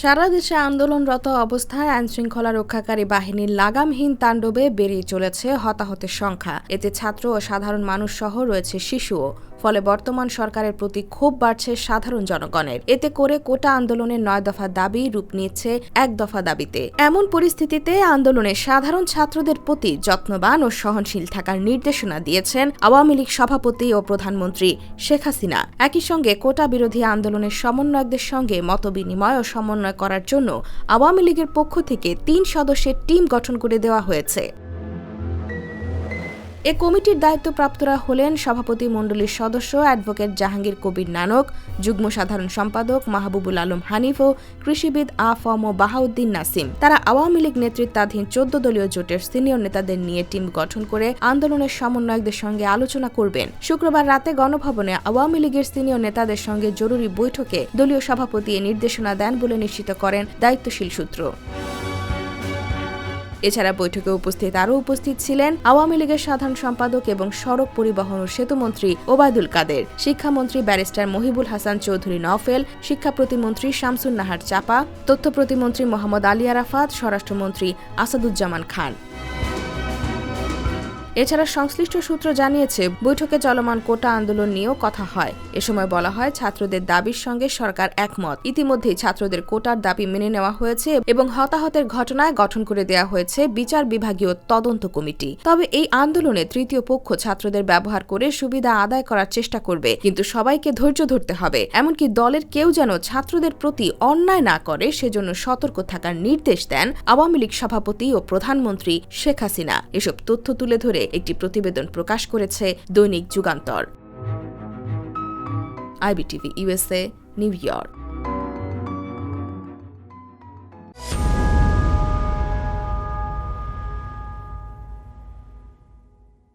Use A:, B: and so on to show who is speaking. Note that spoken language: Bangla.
A: সারা দেশে আন্দোলনরত অবস্থায় আইনশৃঙ্খলা রক্ষাকারী বাহিনীর লাগামহীন তাণ্ডবে বেড়েই চলেছে হতাহতের সংখ্যা এতে ছাত্র ও সাধারণ মানুষ সহ রয়েছে শিশুও ফলে বর্তমান সরকারের প্রতি ক্ষোভ বাড়ছে সাধারণ জনগণের এতে করে কোটা আন্দোলনের নয় দফা দাবি রূপ নিচ্ছে এক দফা দাবিতে এমন পরিস্থিতিতে আন্দোলনে সাধারণ ছাত্রদের প্রতি যত্নবান ও সহনশীল থাকার নির্দেশনা দিয়েছেন আওয়ামী লীগ সভাপতি ও প্রধানমন্ত্রী শেখ হাসিনা একই সঙ্গে কোটা বিরোধী আন্দোলনের সমন্বয়কদের সঙ্গে মতবিনিময় ও সমন্বয় করার জন্য আওয়ামী লীগের পক্ষ থেকে তিন সদস্যের টিম গঠন করে দেওয়া হয়েছে এ কমিটির দায়িত্বপ্রাপ্তরা হলেন সভাপতি মণ্ডলীর সদস্য অ্যাডভোকেট জাহাঙ্গীর কবির নানক যুগ্ম সাধারণ সম্পাদক মাহবুবুল আলম হানিফ ও কৃষিবিদ আফম বাহাউদ্দিন নাসিম তারা আওয়ামী লীগ নেতৃত্বাধীন চোদ্দ দলীয় জোটের সিনিয়র নেতাদের নিয়ে টিম গঠন করে আন্দোলনের সমন্বয়কদের সঙ্গে আলোচনা করবেন শুক্রবার রাতে গণভবনে আওয়ামী লীগের সিনিয়র নেতাদের সঙ্গে জরুরি বৈঠকে দলীয় সভাপতি এ নির্দেশনা দেন বলে নিশ্চিত করেন দায়িত্বশীল সূত্র এছাড়া বৈঠকে উপস্থিত আরও উপস্থিত ছিলেন আওয়ামী লীগের সাধারণ সম্পাদক এবং সড়ক পরিবহন ও সেতুমন্ত্রী ওবায়দুল কাদের শিক্ষামন্ত্রী ব্যারিস্টার মহিবুল হাসান চৌধুরী নফেল শিক্ষা প্রতিমন্ত্রী শামসুন নাহার চাপা তথ্য প্রতিমন্ত্রী মোহাম্মদ আলী আরাফাত স্বরাষ্ট্রমন্ত্রী আসাদুজ্জামান খান এছাড়া সংশ্লিষ্ট সূত্র জানিয়েছে বৈঠকে চলমান কোটা আন্দোলন নিয়েও কথা হয় এ সময় বলা হয় ছাত্রদের দাবির সঙ্গে সরকার একমত ইতিমধ্যেই ছাত্রদের কোটার দাবি মেনে নেওয়া হয়েছে এবং হতাহতের ঘটনায় গঠন করে দেওয়া হয়েছে বিচার বিভাগীয় তদন্ত কমিটি তবে এই আন্দোলনে তৃতীয় পক্ষ ছাত্রদের ব্যবহার করে সুবিধা আদায় করার চেষ্টা করবে কিন্তু সবাইকে ধৈর্য ধরতে হবে এমনকি দলের কেউ যেন ছাত্রদের প্রতি অন্যায় না করে সেজন্য সতর্ক থাকার নির্দেশ দেন আওয়ামী লীগ সভাপতি ও প্রধানমন্ত্রী শেখ হাসিনা এসব তথ্য তুলে ধরে একটি প্রতিবেদন প্রকাশ করেছে দৈনিক Jugantor IBTV USA New York